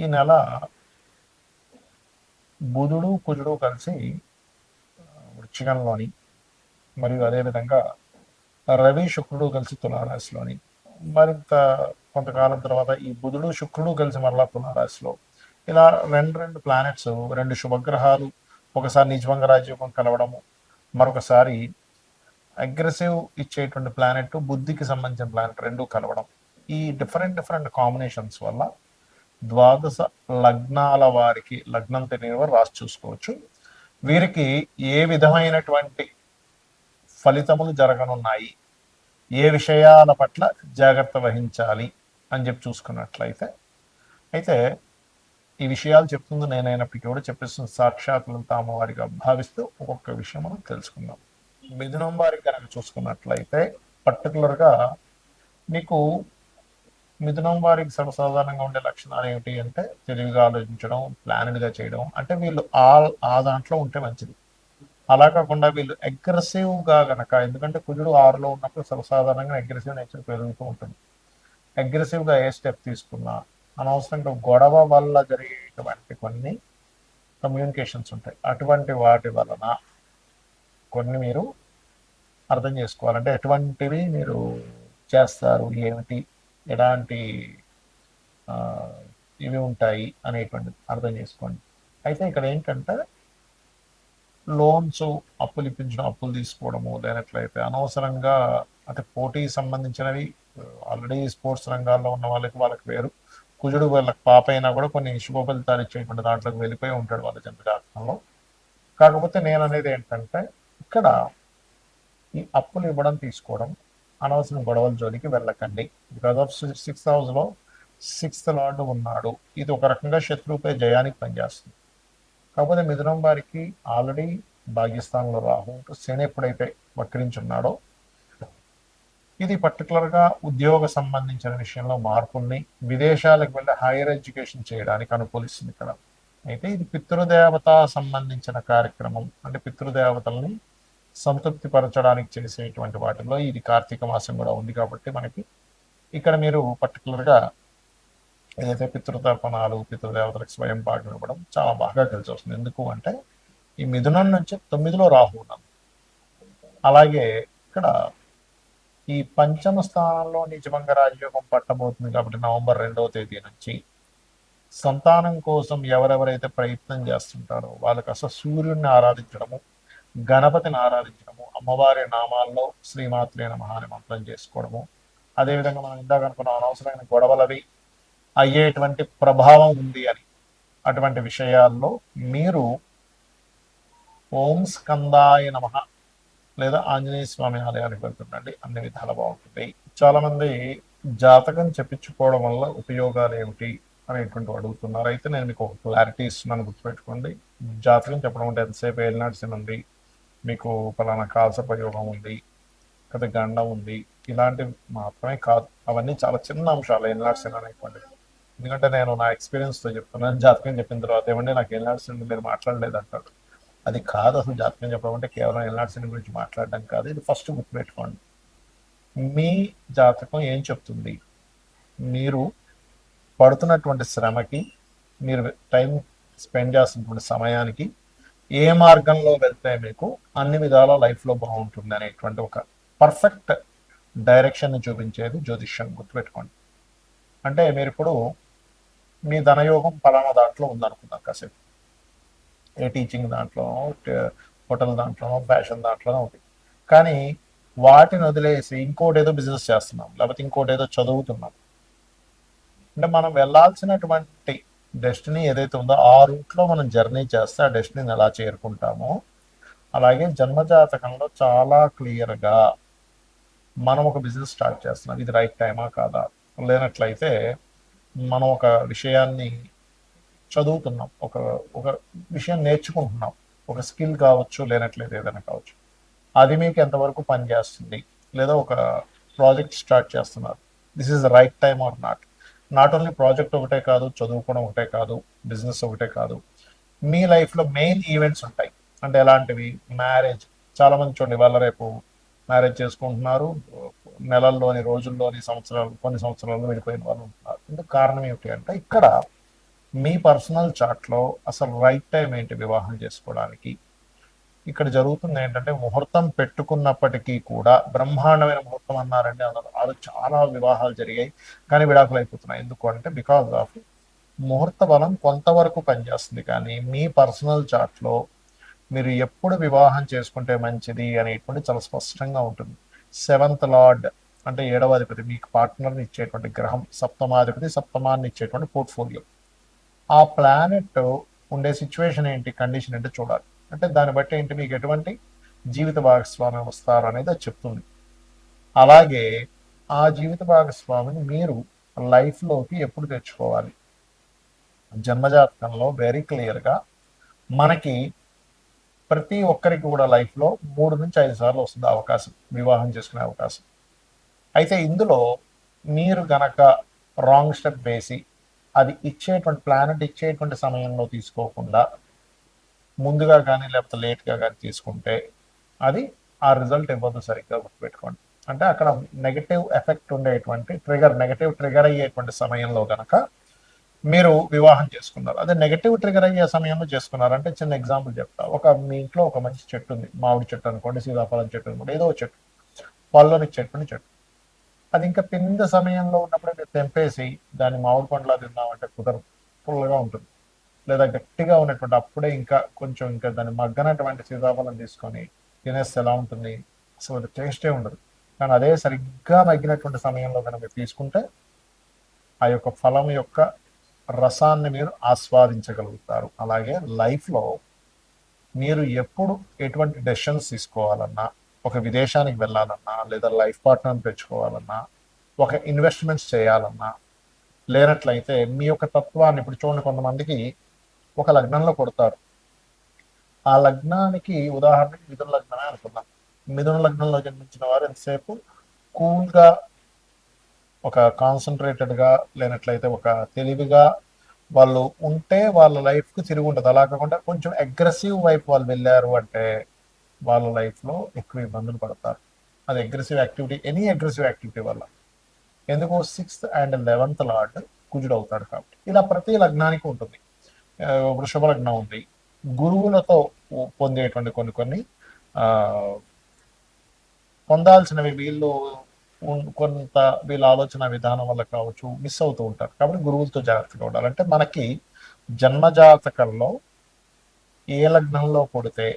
ఈ నెల బుధుడు కుజుడు కలిసి ఆ, మరియు అదేవిధంగా రవి శుక్రుడు కలిసి తులారాశిలోని మరింత కొంతకాలం తర్వాత ఈ బుధుడు శుక్రుడు కలిసి మరలా తులారాశిలో ఇలా రెండు రెండు ప్లానెట్స్ రెండు శుభగ్రహాలు ఒకసారి నిజభంగ రాజ్యోగం కలవడము మరొకసారి అగ్రెసివ్ ఇచ్చేటువంటి ప్లానెట్ బుద్ధికి సంబంధించిన ప్లానెట్ రెండు కలవడం. ఈ డిఫరెంట్ డిఫరెంట్ కాంబినేషన్స్ వల్ల ద్వాదశ లగ్నాల వారికి లగ్నం తెలియని వారు రాసి చూసుకోవచ్చు. వీరికి ఏ విధమైనటువంటి ఫలితములు జరగనున్నాయి? ఏ విషయాల పట్ల జాగ్రత్త వహించాలి? అని చెప్పి చూసుకున్నట్లయితే అయితే ఈ విషయాలు చెప్తుంది నేనైనప్పటికీ కూడా చెప్పేస్తున్న సాక్షాత్తులు తామవారిగా భావిస్తూ ఒక్కొక్క విషయం మనం తెలుసుకుందాం. మిథునం వారికి కనుక చూసుకున్నట్లయితే పర్టికులర్గా మీకు మిథునం వారికి సర్వసాధారణంగా ఉండే లక్షణాలు ఏమిటి అంటే తెలివిగా ఆలోచించడం ప్లానెడ్గా చేయడం. అంటే వీళ్ళు ఆ ఆ దాంట్లో ఉంటే మంచిది. అలా కాకుండా వీళ్ళు aggressive గా గనక ఎందుకంటే కుజుడు ఆరులో ఉన్నప్పుడు సర్వసాధారణంగా అగ్రెసివ్ నేచర్ పెరుగుతూ ఉంటుంది. Aggressive గా ఏ స్టెప్ తీసుకున్నా అనవసరంగా గొడవ వల్ల జరిగేటువంటి కొన్ని కమ్యూనికేషన్స్ ఉంటాయి. అటువంటి వాటి వలన కొన్ని మీరు అర్థం చేసుకోవాలంటే ఎటువంటివి మీరు చేస్తారు ఏమిటి ఎలాంటి ఇవి ఉంటాయి అనేటువంటిది అర్థం చేసుకోండి. అయితే ఇక్కడ ఏంటంటే లోన్స్ అప్పులు ఇప్పించడం అప్పులు తీసుకోవడము లేనట్లయితే అనవసరంగా అంటే పోటీ సంబంధించినవి ఆల్రెడీ స్పోర్ట్స్ రంగాల్లో ఉన్న వాళ్ళకి వాళ్ళకి వేరు. కుజుడు వాళ్ళకి పాప అయినా కూడా కొన్ని శుభఫలితాలు ఇచ్చేటువంటి దాంట్లోకి వెళ్ళిపోయి ఉంటాడు వాళ్ళ జన్మజాతకంలో కాకపోతే నేను అనేది ఏంటంటే ఇక్కడ ఈ అప్పులు ఇవ్వడం తీసుకోవడం అనవసరం గొడవల జోలికి వెళ్ళకండి. బికాస్ ఆఫ్ సిక్స్త్ హౌస్లో సిక్స్త్ లార్డ్ ఉన్నాడు. ఇది ఒక రకంగా శత్రువుపై జయానికి పనిచేస్తుంది. కాకపోతే మిథునం వారికి ఆల్రెడీ భాగ్యస్థానంలో రాహు శని ఎప్పుడైతే వక్రించున్నాడో ఇది పర్టికులర్గా ఉద్యోగ సంబంధించిన విషయంలో మార్పుల్ని విదేశాలకు వెళ్ళి హైయర్ ఎడ్యుకేషన్ చేయడానికి అనుకూలిస్తుంది ఇక్కడ. అయితే ఇది పితృదేవత సంబంధించిన కార్యక్రమం. అంటే పితృదేవతల్ని సంతృప్తి పరచడానికి చేసేటువంటి వాటిలో ఇది కార్తీక మాసం కూడా ఉంది కాబట్టి మనకి ఇక్కడ మీరు పర్టికులర్గా ఏదైతే పితృతర్పణాలు పితృదేవతలకు స్వయం పాకం ఇవ్వడం చాలా బాగా కలిసి వస్తుంది. ఎందుకు అంటే ఈ మిథునం నుంచి తొమ్మిదిలో రాహు ఉన్నాం అలాగే ఇక్కడ ఈ పంచమ స్థానంలో నిజమంగా రాజయోగం పట్టబోతుంది కాబట్టి నవంబర్ రెండవ తేదీ నుంచి సంతానం కోసం ఎవరెవరైతే ప్రయత్నం చేస్తుంటారో వాళ్ళకి అసలు సూర్యుడిని ఆరాధించడము గణపతిని ఆరాధించడము అమ్మవారి నామాల్లో శ్రీమాత్రే నమః అని మంత్రం చేసుకోవడము. అదేవిధంగా మనం ఇందాక అనుకున్న అనవసరమైన గొడవలవి అయ్యేటువంటి ప్రభావం ఉంది అని. అటువంటి విషయాల్లో మీరు ఓం స్కందాయ నమ లేదా ఆంజనేయ స్వామి ఆలయానికి వెళ్తుండండి. అన్ని విధాలు బాగుంటుంది. చాలా మంది జాతకం చెప్పించుకోవడం వల్ల ఉపయోగాలు ఏమిటి అనేటువంటి అడుగుతున్నారు. అయితే నేను మీకు ఒక క్లారిటీ ఇస్తున్నాను గుర్తుపెట్టుకోండి. జాతకం చెప్పడం అంటే ఎంతసేపు ఏలినాడ్సిన ఉంది మీకు పలానా కాల్సపయోగం ఉంది కదా గండం ఉంది ఇలాంటివి మాత్రమే కాదు. అవన్నీ చాలా చిన్న అంశాలు ఎన్లాడ్సిన్ అనేటువంటివి ఎందుకంటే నేను నా ఎక్స్పీరియన్స్తో చెప్తున్నాను జాతకం చెప్పిన తర్వాత ఏమంటే నాకు ఎన్లాడ్సిన్ మీరు మాట్లాడలేదు అంటాడు అది కాదు అసలు జాతకం చెప్పడం అంటే కేవలం ఎన్లాడ్సిన్ గురించి మాట్లాడడం కాదు ఇది ఫస్ట్ గుర్తుపెట్టుకోండి మీ జాతకం ఏం చెప్తుంది? మీరు పడుతున్నటువంటి శ్రమకి మీరు టైం స్పెండ్ చేస్తున్నటువంటి సమయానికి ఏ మార్గంలో వెళ్తే మీకు అన్ని విధాల లైఫ్లో బాగుంటుంది అనేటువంటి ఒక పర్ఫెక్ట్ డైరెక్షన్ చూపించేది జ్యోతిష్యం గుర్తుపెట్టుకోండి. అంటే మీరు ఇప్పుడు మీ ధనయోగం పలానా దాంట్లో ఉందనుకుందాం కాసేపు. ఏ టీచింగ్ దాంట్లో హోటల్ దాంట్లో ఫ్యాషన్ దాంట్లోనో ఉంది. కానీ వాటిని వదిలేసి ఇంకోటి ఏదో బిజినెస్ చేస్తున్నాం లేకపోతే ఇంకోటి ఏదో చదువుతున్నాం. అంటే మనం వెళ్ళాల్సినటువంటి డెస్టినీ ఏదైతే ఉందో ఆ రూట్లో మనం జర్నీ చేస్తే ఆ డెస్టినీని ఎలా చేరుకుంటామో అలాగే జన్మజాతకంలో చాలా క్లియర్గా మనం ఒక బిజినెస్ స్టార్ట్ చేస్తున్నాం. ఇది రైట్ టైమా కాదా? లేనట్లయితే మనం ఒక విషయాన్ని చదువుతున్నాం ఒక ఒక విషయం నేర్చుకుంటున్నాం. ఒక స్కిల్ కావచ్చు లేనట్లయితే ఏదైనా కావచ్చు. అది మీకు ఎంతవరకు పనిచేస్తుంది? లేదా ఒక ప్రాజెక్ట్ స్టార్ట్ చేస్తున్నారు. This is the right time or not. Not only project ఒకటే కాదు చదువుకోవడం ఒకటే కాదు బిజినెస్ ఒకటే కాదు. మీ లైఫ్లో మెయిన్ ఈవెంట్స్ ఉంటాయి. అంటే ఎలాంటివి? మ్యారేజ్ చాలా మంది చూడండి వాళ్ళ రేపు మ్యారేజ్ చేసుకుంటున్నారు. నెలల్లోని రోజుల్లోని సంవత్సరాలు కొన్ని సంవత్సరాలు వెళ్ళిపోయిన వాళ్ళు ఉంటున్నారు. ఇందుకు కారణం ఏమిటి అంటే ఇక్కడ మీ పర్సనల్ చాట్లో అసలు రైట్ టైం ఏంటి వివాహం చేసుకోవడానికి? ఇక్కడ జరుగుతుంది ఏంటంటే ముహూర్తం పెట్టుకున్నప్పటికీ కూడా బ్రహ్మాండమైన ముహూర్తం అన్నారండి. అన్నారు అది చాలా వివాహాలు జరిగాయి. కానీ విడాకులు అయిపోతున్నాయి. ఎందుకు అంటే బికాస్ ఆఫ్ ముహూర్త బలం కొంతవరకు పనిచేస్తుంది. కానీ మీ పర్సనల్ చాట్లో మీరు ఎప్పుడు వివాహం చేసుకుంటే మంచిది అనేటువంటి చాలా స్పష్టంగా ఉంటుంది. సెవెంత్ లార్డ్ అంటే ఏడవ అధిపతి మీకు పార్ట్నర్ని ఇచ్చేటువంటి గ్రహం సప్తమాధిపతి సప్తమాన్ని ఇచ్చేటువంటి పోర్ట్ఫోలియో ఆ ప్లానెట్ ఉండే సిచ్యువేషన్ ఏంటి? కండిషన్ ఏంటి చూడాలి. అంటే దాన్ని బట్టి ఏంటి? మీకు ఎటువంటి జీవిత భాగస్వామి వస్తారు అనేది అది చెప్తుంది. అలాగే ఆ జీవిత భాగస్వామిని మీరు లైఫ్లోకి ఎప్పుడు తెచ్చుకోవాలి? జన్మజాతకంలో వెరీ క్లియర్గా మనకి ప్రతి ఒక్కరికి కూడా లైఫ్లో మూడు నుంచి ఐదు సార్లు వస్తుంది అవకాశం వివాహం చేసుకునే అవకాశం. అయితే ఇందులో మీరు గనక రాంగ్ స్టెప్ వేసి అది ఇచ్చేటువంటి ప్లానెట్ ఇచ్చేటువంటి సమయంలో తీసుకోకుండా ముందుగా కానీ లేకపోతే లేట్గా కానీ తీసుకుంటే అది ఆ రిజల్ట్ ఇవ్వదు సరిగ్గా గుర్తుపెట్టుకోండి. అంటే అక్కడ నెగటివ్ ఎఫెక్ట్ ఉండేటువంటి ట్రిగర్ నెగటివ్ ట్రిగర్ అయ్యేటువంటి సమయంలో కనుక మీరు వివాహం చేసుకున్నారు. అదే నెగటివ్ ట్రిగర్ అయ్యే సమయంలో చేసుకున్నారంటే చిన్న ఎగ్జాంపుల్ చెప్తా. ఒక మీ ఇంట్లో ఒక మంచి చెట్టు ఉంది. మామిడి చెట్టు అనుకోండి సీతాఫలం చెట్టు అనుకోండి ఏదో చెట్టు. పళ్ళని చెట్టుని చెట్టు. అది ఇంకా పింద సమయంలో ఉన్నప్పుడు మీరు తెంపేసి దాన్ని మామిడి పండ్లా తిన్నామంటే కుదరదు. ఫుల్గా ఉంటుంది. లేదా గట్టిగా ఉన్నటువంటి అప్పుడే ఇంకా కొంచెం ఇంకా దాన్ని మగ్గనటువంటి సీతాఫలం తీసుకొని తినేస్తే ఎలా ఉంటుంది? అసలు అది టేస్టే ఉండదు. కానీ అదే సరిగ్గా మగ్గినటువంటి సమయంలో కనుక మీరు తీసుకుంటే ఆ యొక్క ఫలం యొక్క రసాన్ని మీరు ఆస్వాదించగలుగుతారు. అలాగే లైఫ్లో మీరు ఎప్పుడు ఎటువంటి డెసిషన్స్ తీసుకోవాలన్నా ఒక విదేశానికి వెళ్ళాలన్నా లేదా లైఫ్ పార్ట్నర్ని పెంచుకోవాలన్నా ఒక ఇన్వెస్ట్మెంట్స్ చేయాలన్నా లేనట్లయితే మీ యొక్క తత్వాన్ని ఇప్పుడు చూడండి కొంతమందికి ఒక లగ్నంలో కొడతారు. ఆ లగ్నానికి ఉదాహరణకి మిథున లగ్నమే అనుకుందాం. మిథున లగ్నంలో జన్మించిన వారు ఎంతసేపు? కూల్గా ఒక కాన్సన్ట్రేటెడ్గా లేనట్లయితే ఒక తెలివిగా వాళ్ళు ఉంటే వాళ్ళ లైఫ్కి తిరిగి ఉంటుంది అలా కాకుండా కొంచెం అగ్రెసివ్ వైపు వాళ్ళు వెళ్ళారు అంటే వాళ్ళ లైఫ్లో ఎక్కువ ఇబ్బందులు పడతారు. అది aggressive activity any aggressive activity వల్ల. ఎందుకు సిక్స్త్ అండ్ లెవెన్త్ లార్డ్ కుజుడు అవుతాడు కాబట్టి. ఇలా ప్రతి లగ్నానికి ఉంటుంది. ఆ, వృషభ లగ్నం ఉంది. గురువులతో పొందేటువంటి కొన్ని కొన్ని ఆ, పొందాల్సినవి వీళ్ళు కొంత వీళ్ళ ఆలోచన విధానం వల్ల కావచ్చు మిస్ అవుతూ ఉంటారు. కాబట్టి గురువులతో జాగ్రత్తగా ఉండాలంటే మనకి జన్మజాతకంలో ఏ లగ్నంలో పుడితే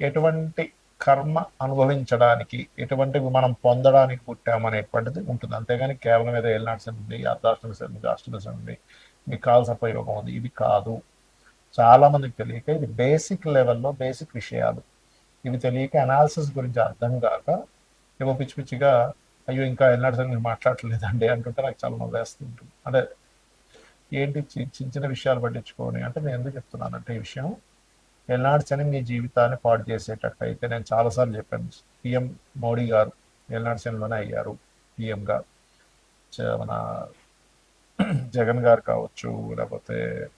ఎటువంటి కర్మ అనుభవించడానికి ఎటువంటివి మనం పొందడానికి పుట్టామనేటువంటిది ఉంటుంది. అంతేగాని కేవలం ఏదో ఏలినాడ్స్ ఉంది అర్ధాష్టమి ఉంది అష్టమి ఉంది మీకు కావాల్సిన ఉపయోగం ఉంది ఇది కాదు. చాలా మందికి తెలియక ఇది బేసిక్ లెవెల్లో బేసిక్ విషయాలు. ఇవి తెలియక అనాలిసిస్ గురించి అర్థం కాక ఏవో పిచ్చి పిచ్చిగా అయ్యో ఇంకా ఎల్నాడ్స్ మీరు మాట్లాడలేదండి అంటుంటే నాకు చాలా నవ్వేస్తుంటుంది. అంటే ఏంటి చి- చిన్న చిన్న విషయాలు పట్టించుకొని అంటే నేను ఎందుకు చెప్తున్నానంటే ఈ విషయం ఎల్నాడ్స్ మీ జీవితాన్ని పాడు చేసేటట్టు అయితే నేను చాలాసార్లు చెప్పాను. పిఎం మోడీ గారు ఎల్నాడ్సన్లోనే అయ్యారు పిఎంగా. మన జగన్ గారు కావచ్చు లేకపోతే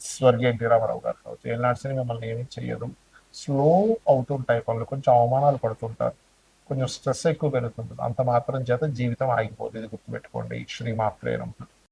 స్వర్గీయ ఎన్టీ రామారావు గారు కావచ్చు ఏనాడ్సని మిమ్మల్ని ఏమీ చెయ్యదు. స్లో అవుతుంటాయి పనులు కొంచెం అవమానాలు పడుతుంటారు. కొంచెం స్ట్రెస్ ఎక్కువ పెరుగుతుంటుంది. అంత మాత్రం చేత జీవితం ఆగిపోతుంది ఇది గుర్తుపెట్టుకోండి. శ్రీమాత్రేనం